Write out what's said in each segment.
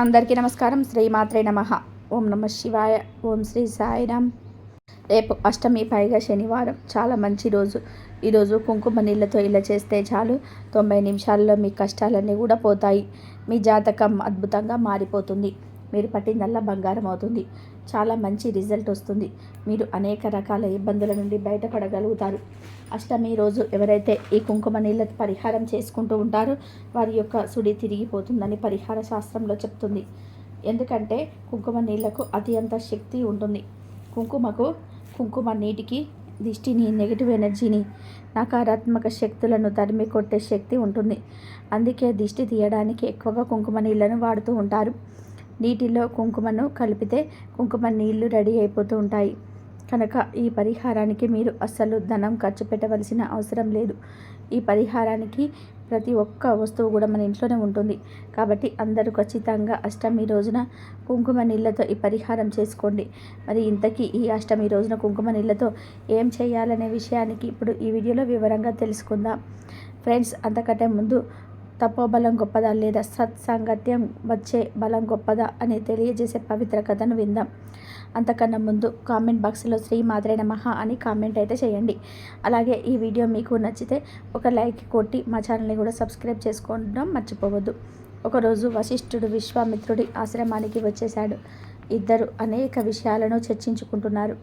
అందరికీ నమస్కారం. శ్రీమాత్రే నమ. ఓం నమ శివాయ. ఓం శ్రీ సాయిరామ్. రేపు అష్టమి పైగా శనివారం. చాలా మంచి రోజు. ఈరోజు కుంకుమ నీళ్ళతో ఇలా చేస్తే చాలు. తొంభై నిమిషాల్లో మీ కష్టాలన్నీ కూడా పోతాయి. మీ జాతకం అద్భుతంగా మారిపోతుంది. మీరు పట్టిందల్లా బంగారం అవుతుంది. చాలా మంచి రిజల్ట్ వస్తుంది. మీరు అనేక రకాల ఇబ్బందుల నుండి బయటపడగలుగుతారు. అష్టమి రోజు ఎవరైతే ఈ కుంకుమ నీళ్ళ పరిహారం చేసుకుంటూ ఉంటారో వారి యొక్క సుడి తిరిగిపోతుందని పరిహార శాస్త్రంలో చెప్తుంది. ఎందుకంటే కుంకుమ నీళ్ళకు అత్యంత శక్తి ఉంటుంది. కుంకుమకు కుంకుమ నీటికి దిష్టిని నెగిటివ్ ఎనర్జీని నకారాత్మక శక్తులను తరిమి కొట్టే శక్తి ఉంటుంది. అందుకే దిష్టి తీయడానికి ఎక్కువగా కుంకుమ నీళ్ళను వాడుతూ ఉంటారు. నీటిలో కుంకుమను కలిపితే కుంకుమ నీళ్ళు రెడీ అయిపోతూ ఉంటాయి. కనుక ఈ పరిహారానికి మీరు అస్సలు ధనం ఖర్చు పెట్టవలసిన అవసరం లేదు. ఈ పరిహారానికి ప్రతి ఒక్క వస్తువు కూడా మన ఇంట్లోనే ఉంటుంది. కాబట్టి అందరూ ఖచ్చితంగా అష్టమి రోజున కుంకుమ నీళ్ళతో ఈ పరిహారం చేసుకోండి. మరి ఇంతకీ ఈ అష్టమి రోజున కుంకుమ నీళ్ళతో ఏం చేయాలనే విషయానికి ఇప్పుడు ఈ వీడియోలో వివరంగా తెలుసుకుందాం. ఫ్రెండ్స్ అంతకంటే ముందు తపోబలం గొప్పదా లేదా సత్సాంగత్యం వచ్చే బలం గొప్పదా అని తెలియజేసే పవిత్ర కథను విందాం. అంతకన్నా ముందు కామెంట్ బాక్స్లో శ్రీ మాత్రే నమః అని కామెంట్ అయితే చేయండి. అలాగే ఈ వీడియో మీకు నచ్చితే ఒక లైక్ కొట్టి మా ఛానల్ని కూడా సబ్స్క్రైబ్ చేసుకోవడం మర్చిపోవద్దు. ఒకరోజు వశిష్ఠుడు విశ్వామిత్రుడి ఆశ్రమానికి వచ్చేశాడు. ఇద్దరు అనేక విషయాలను చర్చించుకుంటున్నారు.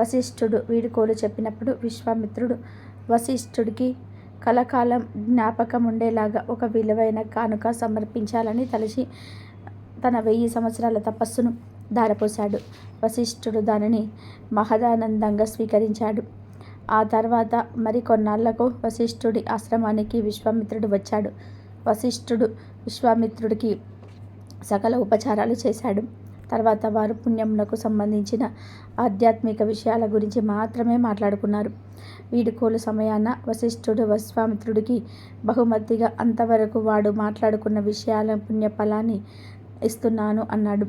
వశిష్ఠుడు వీడుకోలు చెప్పినప్పుడు విశ్వామిత్రుడు వశిష్ఠుడికి కలకాలం జ్ఞాపకం ఉండేలాగా ఒక విలువైన కానుక సమర్పించాలని తలచి తన వెయ్యి సంవత్సరాల తపస్సును దారపోశాడు వశిష్ఠుడు దానిని మహదానందంగా స్వీకరించాడు. ఆ తర్వాత మరికొన్నాళ్ళకు వశిష్ఠుడి ఆశ్రమానికి విశ్వామిత్రుడు వచ్చాడు. వశిష్ఠుడు విశ్వామిత్రుడికి సకల ఉపచారాలు చేశాడు. తర్వాత వారు పుణ్యమునకు సంబంధించిన ఆధ్యాత్మిక విషయాల గురించి మాత్రమే మాట్లాడుకున్నారు. వీడుకోలు సమయాన వశిష్ఠుడు విశ్వామిత్రుడికి బహుమతిగా అంతవరకు వాడు మాట్లాడుకున్న విషయాల పుణ్యఫలాన్ని ఇస్తున్నాను అన్నాడు.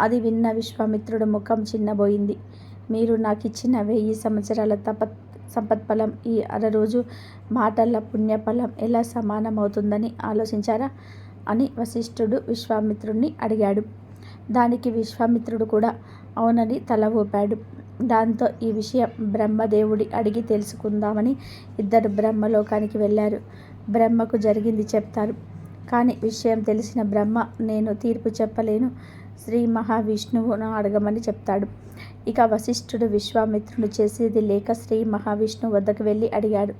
అది విన్న విశ్వామిత్రుడు ముఖం చిన్నబోయింది. మీరు నాకు ఇచ్చిన వెయ్యి సంవత్సరాల తప సంపత్ఫలం ఈ అరరోజు మాటల పుణ్యఫలం ఎలా సమానమవుతుందని ఆలోచించారా? అని వశిష్ఠుడు విశ్వామిత్రుణ్ణి అడిగాడు. దానికి విశ్వామిత్రుడు కూడా అవునని తల ఊపాడు. దాంతో ఈ విషయం బ్రహ్మదేవుడి అడిగి తెలుసుకుందామని ఇద్దరు బ్రహ్మలోకానికి వెళ్ళారు. బ్రహ్మకు జరిగింది చెప్తారు కానీ విషయం తెలిసిన బ్రహ్మ నేను తీర్పు చెప్పలేను. శ్రీ మహావిష్ణువును అడగమని చెప్తాడు. ఇక వశిష్ఠుడు విశ్వామిత్రుడు చేసేది లేక శ్రీ మహావిష్ణువు వద్దకు వెళ్ళి అడిగాడు.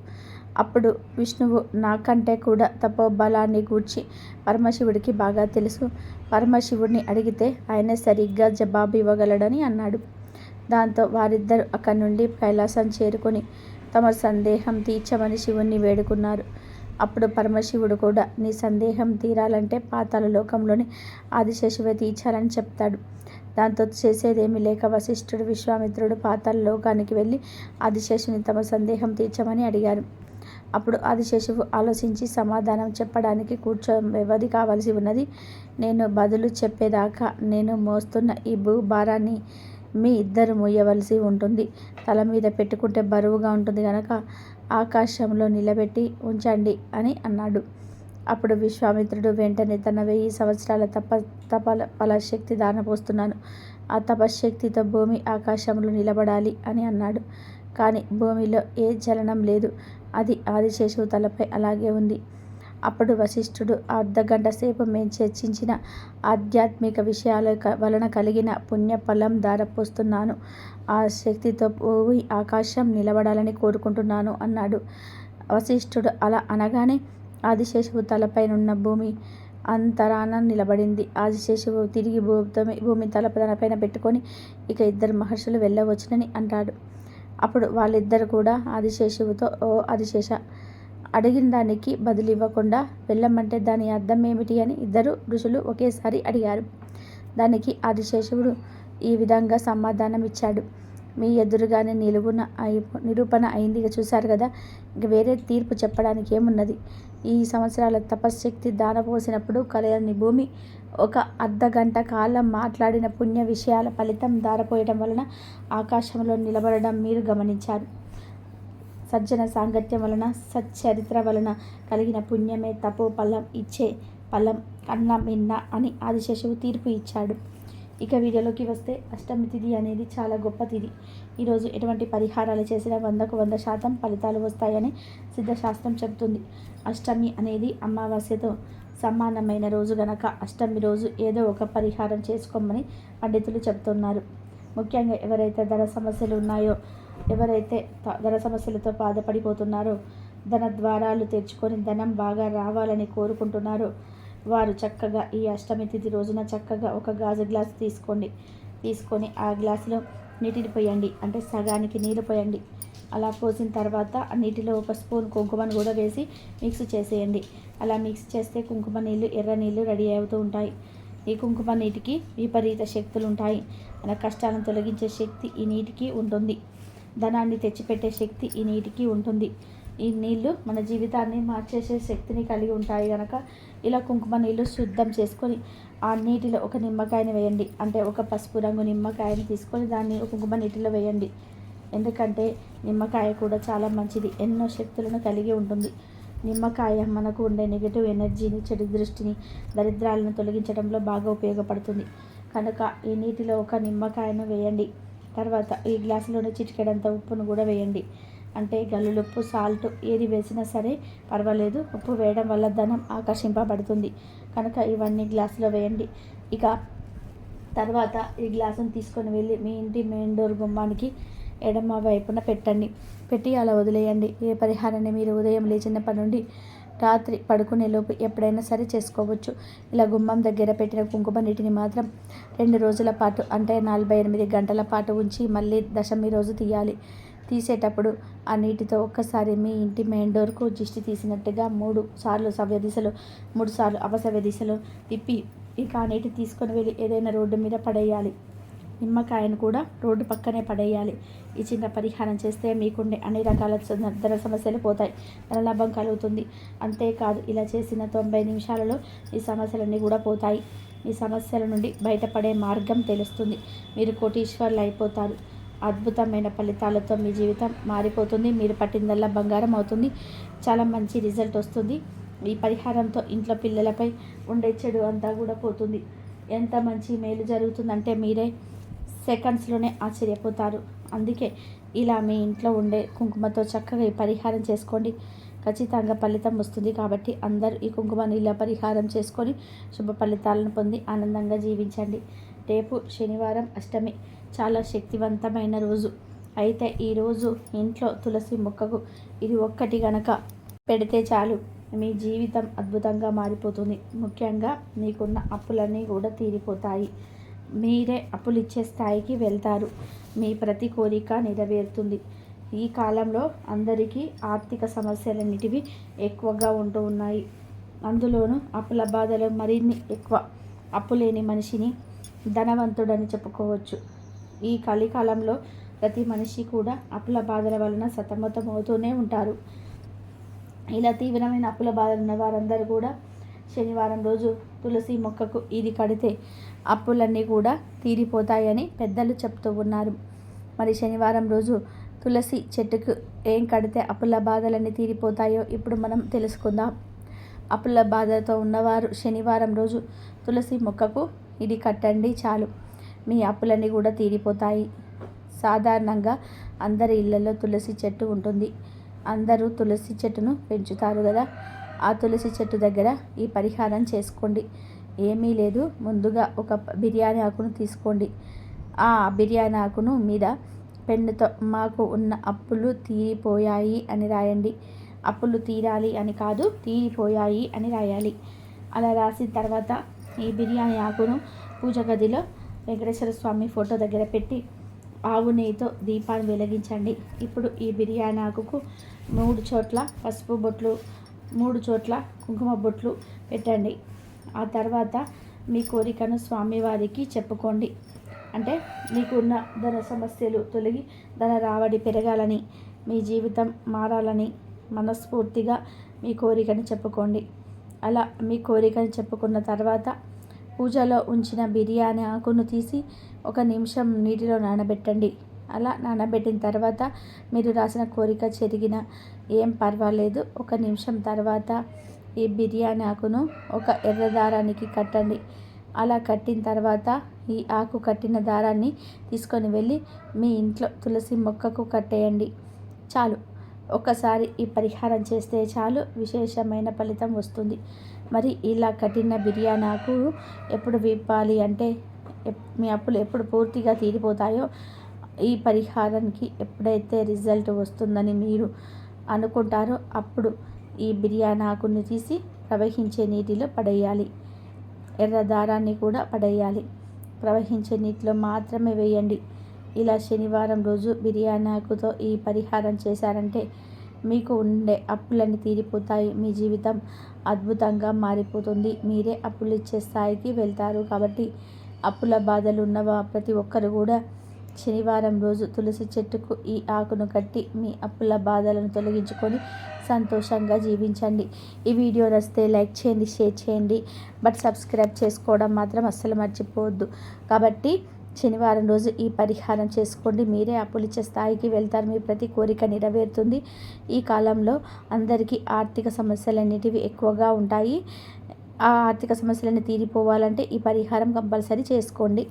అప్పుడు విష్ణువు నాకంటే కూడా తపోబలాన్ని గూర్చి పరమశివుడికి బాగా తెలుసు. పరమశివుడిని అడిగితే ఆయన సరిగ్గా జవాబు ఇవ్వగలడని అన్నాడు. దాంతో వారిద్దరు అక్కడి నుండి కైలాసం చేరుకొని తమ సందేహం తీర్చమని శివుణ్ణి వేడుకున్నారు. అప్పుడు పరమశివుడు కూడా నీ సందేహం తీరాలంటే పాతాల లోకంలోని ఆదిశేషువే తీర్చాలని చెప్తాడు. దాంతో చేసేదేమీ లేక వశిష్ఠుడు విశ్వామిత్రుడు పాతాల లోకానికి వెళ్ళి ఆదిశేషుని తమ సందేహం తీర్చమని అడిగారు. అప్పుడు ఆదిశేషువు ఆలోచించి సమాధానం చెప్పడానికి కూర్చో వ్యవధి కావలసి ఉన్నది. నేను బదులు చెప్పేదాకా నేను మోస్తున్న ఈ భూభారాన్ని మీ ఇద్దరు మోయవలసి ఉంటుంది. తల మీద పెట్టుకుంటే బరువుగా ఉంటుంది కనుక ఆకాశంలో నిలబెట్టి ఉంచండి అని అన్నాడు. అప్పుడు విశ్వామిత్రుడు వెంటనే తన వెయ్యి సంవత్సరాల తప తపల ఫలశక్తి దానపోస్తున్నాను ఆ తపశక్తితో భూమి ఆకాశంలో నిలబడాలి అని అన్నాడు. కానీ భూమిలో ఏ చలనం లేదు. అది ఆదిశేషువు తలపై అలాగే ఉంది. అప్పుడు వశిష్ఠుడు అర్ధగంట సేపు మేము చర్చించిన ఆధ్యాత్మిక విషయాల వలన కలిగిన పుణ్యఫలం దారపోస్తున్నాను ఆ శక్తితో పోయి ఆకాశం నిలబడాలని కోరుకుంటున్నాను అన్నాడు. వశిష్ఠుడు అలా అనగానే ఆదిశేషువు తలపైనున్న భూమి అంతరాన నిలబడింది. ఆదిశేషువు తిరిగి భూమి భూమి తల తలపైన పెట్టుకొని ఇక ఇద్దరు మహర్షులు వెళ్ళవచ్చునని అంటాడు. అప్పుడు వాళ్ళిద్దరు కూడా ఆదిశేషువుతో ఓ ఆదిశేష అడిగిన దానికి బదులు ఇవ్వకుండా వెళ్ళమంటే దాని అర్థం ఏమిటి? అని ఇద్దరు ఋషులు ఒకేసారి అడిగారు. దానికి ఆదిశేషువుడు ఈ విధంగా సమాధానం ఇచ్చాడు మీ ఎదురుగానే నిలువున నిరూపణ అయింది. ఇక చూశారు కదా ఇంక వేరే తీర్పు చెప్పడానికి ఏమున్నది? ఈ సంవత్సరాల తపశ్శక్తి దానపోసినప్పుడు కలయని భూమి ఒక అర్ధ గంట కాలం మాట్లాడిన పుణ్య విషయాల ఫలితం దారపోయడం వలన ఆకాశంలో నిలబడడం మీరు గమనించారు. సజ్జన సాంగత్యం వలన సచ్చరిత్ర వలన కలిగిన పుణ్యమే తపో ఫలం ఇచ్చే ఫలం కన్నా మిన్న అని ఆదిశేషువు తీర్పు ఇచ్చాడు. ఇక వీడియోలోకి వస్తే అష్టమి తిథి అనేది చాలా గొప్ప తిథి. ఈరోజు ఎటువంటి పరిహారాలు చేసినా వందకు వంద శాతం ఫలితాలు వస్తాయని సిద్ధశాస్త్రం చెబుతుంది. అష్టమి అనేది అమావాస్యతో సమానమైన రోజు గనక అష్టమి రోజు ఏదో ఒక పరిహారం చేసుకోమని పండితులు చెబుతున్నారు. ముఖ్యంగా ఎవరైతే ధర సమస్యలు ఉన్నాయో ఎవరైతే ధర సమస్యలతో బాధపడిపోతున్నారో ధన ద్వారాలు తెచ్చుకొని ధనం బాగా రావాలని కోరుకుంటున్నారో వారు చక్కగా ఈ అష్టమి తిథి రోజున చక్కగా ఒక గాజు గ్లాస్ తీసుకోండి. తీసుకొని ఆ గ్లాసులో నీటిని పోయండి. అంటే సగానికి నీళ్ళు పోయండి. అలా పోసిన తర్వాత ఆ నీటిలో ఒక స్పూన్ కుంకుమను కూడా వేసి మిక్స్ చేసేయండి. అలా మిక్స్ చేస్తే కుంకుమ నీళ్ళు ఎర్ర నీళ్ళు రెడీ అవుతూ ఉంటాయి. ఈ కుంకుమ నీటికి విపరీత శక్తులు ఉంటాయి. మన కష్టాలను తొలగించే శక్తి ఈ నీటికి ఉంటుంది. ధనాన్ని తెచ్చిపెట్టే శక్తి ఈ నీటికి ఉంటుంది. ఈ నీళ్ళు మన జీవితాన్ని మార్చేసే శక్తిని కలిగి ఉంటాయి కనుక ఇలా కుంకుమ నీళ్ళు శుద్ధం చేసుకొని ఆ నీటిలో ఒక నిమ్మకాయని వేయండి. అంటే ఒక పసుపు రంగు నిమ్మకాయని తీసుకొని దాన్ని కుంకుమ నీటిలో వేయండి. ఎందుకంటే నిమ్మకాయ కూడా చాలా మంచిది. ఎన్నో శక్తులను కలిగి ఉంటుంది. నిమ్మకాయ మనకు ఉండే నెగిటివ్ ఎనర్జీని చెడు దృష్టిని దరిద్రాలను తొలగించడంలో బాగా ఉపయోగపడుతుంది. కనుక ఈ నీటిలో ఒక నిమ్మకాయను వేయండి. తర్వాత ఈ గ్లాసులోనే చిటికెడంత ఉప్పును కూడా వేయండి. అంటే గల్లులుప్పు సాల్ట్ ఏది వేసినా సరే పర్వాలేదు. ఉప్పు వేయడం వల్ల ధనం ఆకర్షింపబడుతుంది. కనుక ఇవన్నీ గ్లాసులో వేయండి. ఇక తర్వాత ఈ గ్లాసును తీసుకొని వెళ్ళి మీ ఇంటి మెయిన్ డోర్ గుమ్మానికి ఎడమ వైపున పెట్టండి. పెట్టి అలా వదిలేయండి. ఏ పరిహారాన్ని మీరు ఉదయం లేచినప్పటి నుండి రాత్రి పడుకునే లోపు ఎప్పుడైనా సరే చేసుకోవచ్చు. ఇలా గుమ్మం దగ్గర పెట్టిన కుంకుమ నీటిని మాత్రం రెండు రోజుల పాటు అంటే నలభై ఎనిమిది గంటల పాటు ఉంచి మళ్ళీ దశమి రోజు తీయాలి. తీసేటప్పుడు ఆ నీటితో ఒక్కసారి మీ ఇంటి మెయిన్ డోర్కు దిష్టి తీసినట్టుగా మూడు సార్లు సవ్య దిశలో మూడు సార్లు అపసవ్య దిశలో తిప్పి ఇక ఆ నీటి తీసుకొని వెళ్ళి ఏదైనా రోడ్డు మీద పడేయాలి. నిమ్మకాయను కూడా రోడ్డు పక్కనే పడేయాలి. ఈ చిన్న పరిహారం చేస్తే మీకుండే అన్ని రకాల ధర సమస్యలు పోతాయి. ధన లాభం కలుగుతుంది. అంతేకాదు ఇలా చేసిన తొంభై నిమిషాలలో ఈ సమస్యలన్నీ కూడా పోతాయి. ఈ సమస్యల నుండి బయటపడే మార్గం తెలుస్తుంది. మీరు కోటీశ్వర్లు అయిపోతారు. అద్భుతమైన ఫలితాలతో మీ జీవితం మారిపోతుంది. మీరు పట్టిందల్లా బంగారం అవుతుంది. చాలా మంచి రిజల్ట్ వస్తుంది. ఈ పరిహారంతో ఇంట్లో పిల్లలపై ఉండే చెడు అంతా కూడా పోతుంది. ఎంత మంచి మేలు జరుగుతుందంటే మీరే సెకండ్స్లోనే ఆశ్చర్యపోతారు. అందుకే ఇలా మీ ఇంట్లో ఉండే కుంకుమతో చక్కగా ఈ పరిహారం చేసుకోండి. ఖచ్చితంగా ఫలితం వస్తుంది కాబట్టి అందరూ ఈ కుంకుమ నీళ్ళ పరిహారం చేసుకొని శుభ ఫలితాలను పొంది ఆనందంగా జీవించండి. రేపు శనివారం అష్టమి. చాలా శక్తివంతమైన రోజు. అయితే ఈరోజు ఇంట్లో తులసి మొక్కకు ఇది ఒక్కటి గనక పెడితే చాలు. మీ జీవితం అద్భుతంగా మారిపోతుంది. ముఖ్యంగా మీకున్న అప్పులన్నీ కూడా తీరిపోతాయి. మీరే అప్పులు ఇచ్చే స్థాయికి వెళ్తారు. మీ ప్రతి కోరిక నెరవేరుతుంది. ఈ కాలంలో అందరికీ ఆర్థిక సమస్యలన్నిటివి ఎక్కువగా ఉంటూ ఉన్నాయి. అందులోనూ అప్పుల బాధలు మరిన్ని ఎక్కువ. అప్పు లేని మనిషిని ధనవంతుడని చెప్పుకోవచ్చు. ఈ కలికాలంలో ప్రతి మనిషి కూడా అప్పుల బాధల వలన సతమతమవుతూనే ఉంటారు. ఇలా తీవ్రమైన అప్పుల బాధలు ఉన్న వారందరూ కూడా శనివారం రోజు తులసి మొక్కకు ఇది కడితే అప్పులన్నీ కూడా తీరిపోతాయని పెద్దలు చెప్తూ ఉన్నారు. మరి శనివారం రోజు తులసి చెట్టుకు ఏం కడితే అప్పుల బాధలన్నీ తీరిపోతాయో ఇప్పుడు మనం తెలుసుకుందాం. అప్పుల బాధతో ఉన్నవారు శనివారం రోజు తులసి మొక్కకు ఇది కట్టండి చాలు. మీ అప్పులన్నీ కూడా తీరిపోతాయి. సాధారణంగా అందరి ఇళ్ళలో తులసి చెట్టు ఉంటుంది. అందరూ తులసి చెట్టును పెంచుతారు కదా. ఆ తులసి చెట్టు దగ్గర ఈ పరిహారం చేసుకోండి. ఏమీ లేదు. ముందుగా ఒక బిర్యానీ ఆకును తీసుకోండి. ఆ బిర్యానీ ఆకును మీద పెన్నుతో మాకు ఉన్న అప్పులు తీరిపోయాయి అని రాయండి. అప్పులు తీరాలి అని కాదు తీరిపోయాయి అని రాయాలి. అలా రాసిన తర్వాత ఈ బిర్యానీ ఆకును పూజ గదిలో వెంకటేశ్వర స్వామి ఫోటో దగ్గర పెట్టి ఆవు నెయ్యితో దీపాన్ని వెలిగించండి. ఇప్పుడు ఈ బిర్యానీ ఆకుకు మూడు చోట్ల పసుపు బొట్లు మూడు చోట్ల కుంకుమ బొట్లు పెట్టండి. ఆ తర్వాత మీ కోరికను స్వామివారికి చెప్పుకోండి. అంటే మీకున్న ధన సమస్యలు తొలగి ధన రావడి పెరగాలని మీ జీవితం మారాలని మనస్ఫూర్తిగా మీ కోరికను చెప్పుకోండి. అలా మీ కోరికను చెప్పుకున్న తర్వాత పూజలో ఉంచిన బిర్యానీ ఆకును తీసి ఒక నిమిషం నీటిలో నానబెట్టండి. అలా నానబెట్టిన తర్వాత మీరు రాసిన కోరిక చెరిగిన ఏం పర్వాలేదు. ఒక నిమిషం తర్వాత ఈ బిర్యానీ ఆకును ఒక ఎర్ర దారానికి కట్టండి. అలా కట్టిన తర్వాత ఈ ఆకు కట్టిన దారాన్ని తీసుకొని వెళ్ళి మీ ఇంట్లో తులసి మొక్కకు కట్టేయండి. చాలు. ఒకసారి ఈ పరిహారం చేస్తే చాలు విశేషమైన ఫలితం వస్తుంది. మరి ఇలా కఠిన బిర్యానాకు ఎప్పుడు విప్పాలి అంటే మీ అప్పులు ఎప్పుడు పూర్తిగా తీరిపోతాయో ఈ పరిహారానికి ఎప్పుడైతే రిజల్ట్ వస్తుందని మీరు అనుకుంటారో అప్పుడు ఈ బిర్యానాకుని తీసి ప్రవహించే నీటిలో పడేయాలి. ఎర్ర దారాన్ని కూడా పడేయాలి. ప్రవహించే నీటిలో మాత్రమే వేయండి. ఇలా శనివారం రోజు బిర్యానీ ఆకుతో ఈ పరిహారం చేశారంటే మీకు ఉండే అప్పులన్నీ తీరిపోతాయి. మీ జీవితం అద్భుతంగా మారిపోతుంది. మీరే అప్పులు ఇచ్చే స్థాయికి వెళ్తారు కాబట్టి అప్పుల బాధలు ఉన్న ప్రతి ఒక్కరు కూడా శనివారం రోజు తులసి చెట్టుకు ఈ ఆకును కట్టి మీ అప్పుల బాధలను తొలగించుకొని సంతోషంగా జీవించండి. ఈ వీడియో నచ్చితే లైక్ చేయండి షేర్ చేయండి. బట్ సబ్స్క్రైబ్ చేసుకోవడం మాత్రం అస్సలు మర్చిపోవద్దు. కాబట్టి శనివారం రోజు ఈ పరిహారం చేసుకోండి. మీరే అప్పులిచ్చే స్థాయికి వెళ్తారు. మీ ప్రతి కోరిక నెరవేరుతుంది. ఈ కాలంలో అందరికీ ఆర్థిక సమస్యలు అనేటివి ఎక్కువగా ఉంటాయి. ఆ ఆర్థిక సమస్యలన్నీ తీరిపోవాలంటే ఈ పరిహారం కంపల్సరీ చేసుకోండి.